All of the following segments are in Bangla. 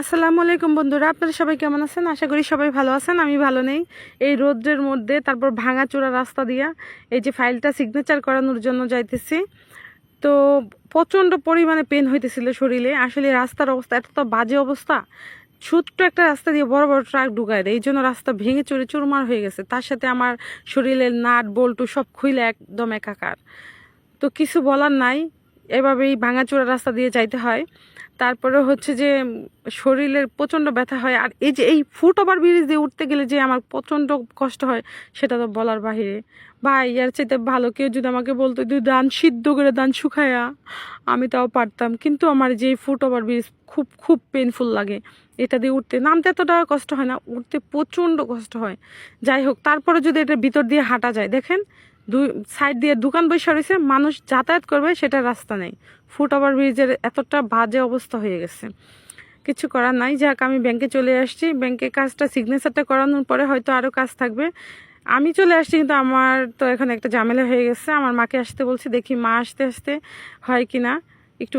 আসসালামু আলাইকুম বন্ধুরা, আপনারা সবাই কেমন আছেন? আশা করি সবাই ভালো আছেন, আমি ভালো নেই। এই রোদ্রের মধ্যে তারপর ভাঙা ভাঙাচোরা রাস্তা দিয়া এই যে ফাইলটা সিগনেচার করানোর জন্য যাইতেছি। তো প্রচণ্ড পরিমাণে পেন হইতেছিল শরীরে। আসলে রাস্তার অবস্থা, এত তো বাজে অবস্থা। ছোট্ট একটা রাস্তা দিয়ে বড় বড় ট্রাক ঢুকায় দেয়। এই জন্য রাস্তা ভেঙে চুরে চুরমার হয়ে গেছে। তার সাথে আমার শরীরের নাট, বল্টু সব খুইলে একদম একাকার। তো কিছু বলার নাই। এভাবেই ভাঙাচোরা রাস্তা দিয়ে যাইতে হয়। তারপরে হচ্ছে যে শরীরের প্রচণ্ড ব্যথা হয়। আর এই যে এই ফুট ওভার ব্রিজ দিয়ে উঠতে গেলে যে আমার প্রচণ্ড কষ্ট হয়, সেটা তো বলার বাহিরে। ভাই ইয়ার চাইতে ভালো কেউ যদি আমাকে বলতো তুই দান সিদ্ধ করে, দান শুকায়া, আমি তাও পারতাম। কিন্তু আমার যে ফুট ওভার ব্রিজ খুব খুব পেনফুল লাগে। এটা দিয়ে উঠতে নামতে এতটা কষ্ট হয় না, উঠতে প্রচণ্ড কষ্ট হয়। যাই হোক, তারপরে যদি এটার ভিতর দিয়ে হাঁটা যায়, দেখেন সাইড দিয়ে দোকান বসে রয়েছে, মানুষ যাতায়াত করবে, সেটা রাস্তা নেই। ফুট ওভার ব্রিজের এতটা বাজে অবস্থা হয়ে গেছে। কিছু করার নাই, যাক, আমি ব্যাংকে চলে আসছি। ব্যাংকে কাজটা সিগনেচারটা করানোর পরে হয়তো আরও কাজ থাকবে। আমি চলে আসছি, কিন্তু আমার তো এখন একটা ঝামেলা হয়ে গেছে। আমার মাকে আসতে বলছি, দেখি মা আসতে আসতে হয় কি না একটু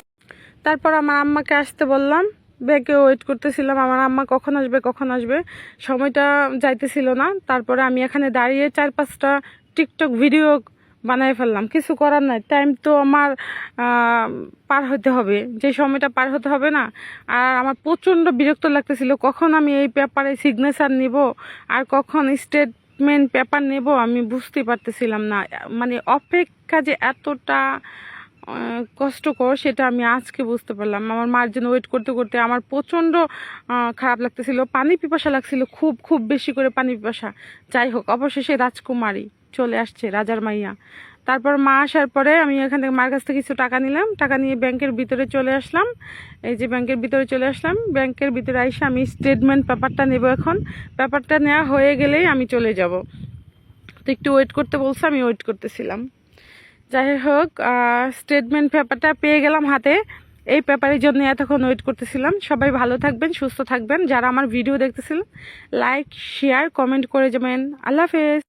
তারপর আমার আম্মাকে আসতে বললাম। ব্যাগে ওয়েট করতেছিলাম, আমার আম্মা কখন আসবে কখন আসবে? সময়টা যাইতেছিল না। তারপরে আমি এখানে দাঁড়িয়ে চার পাঁচটা টিকটক ভিডিও বানাই ফেললাম। কিছু করার নাই। টাইম তো আমার পার হতে হবে। যে সময়টা পার হতে হবে না, আর আমার প্রচণ্ড বিরক্ত লাগতেছিল। কখন আমি এই পেপারে সিগনেচার নিব, আর কখন স্টেটমেন্ট পেপার নেব আমি বুঝতে পারতেছিলাম না। মানে অপেক্ষা যে এতটা কষ্টকর সেটা আমি আজকে বুঝতে পারলাম। আমার মার জন্য ওয়েট করতে করতে আমার প্রচণ্ড খারাপ লাগতেছিল। পানি পিপাসা লাগছিল খুব খুব বেশি করে পানি পিপাসা। যাই হোক, অবশেষে রাজকুমারী চলে আসছে, রাজার মাইয়া। তারপর মা আসার পরে আমি এখান থেকে মার কাছ থেকে কিছু টাকা নিলাম। টাকা নিয়ে ব্যাংকের ভিতরে চলে আসলাম। এই যে ব্যাংকের ভিতরে চলে আসলাম। ব্যাংকের ভিতরে এসে আমি স্টেটমেন্ট পেপারটা নেব এখন। পেপারটা নেওয়া হয়ে গেলেই আমি চলে যাব। তো একটু ওয়েট করতে বলছে, আমি ওয়েট করতেছিলাম। যাই হোক স্টেটমেন্ট পেপারটা পেয়ে গেলাম হাতে। এই পেপারের জন্য এতক্ষণ ওয়েট করতেছিলাম। সবাই ভালো থাকবেন, সুস্থ থাকবেন। যারা আমার ভিডিও দেখতেছিলেন লাইক শেয়ার কমেন্ট করে যাবেন। আল্লাহ হাফেজ।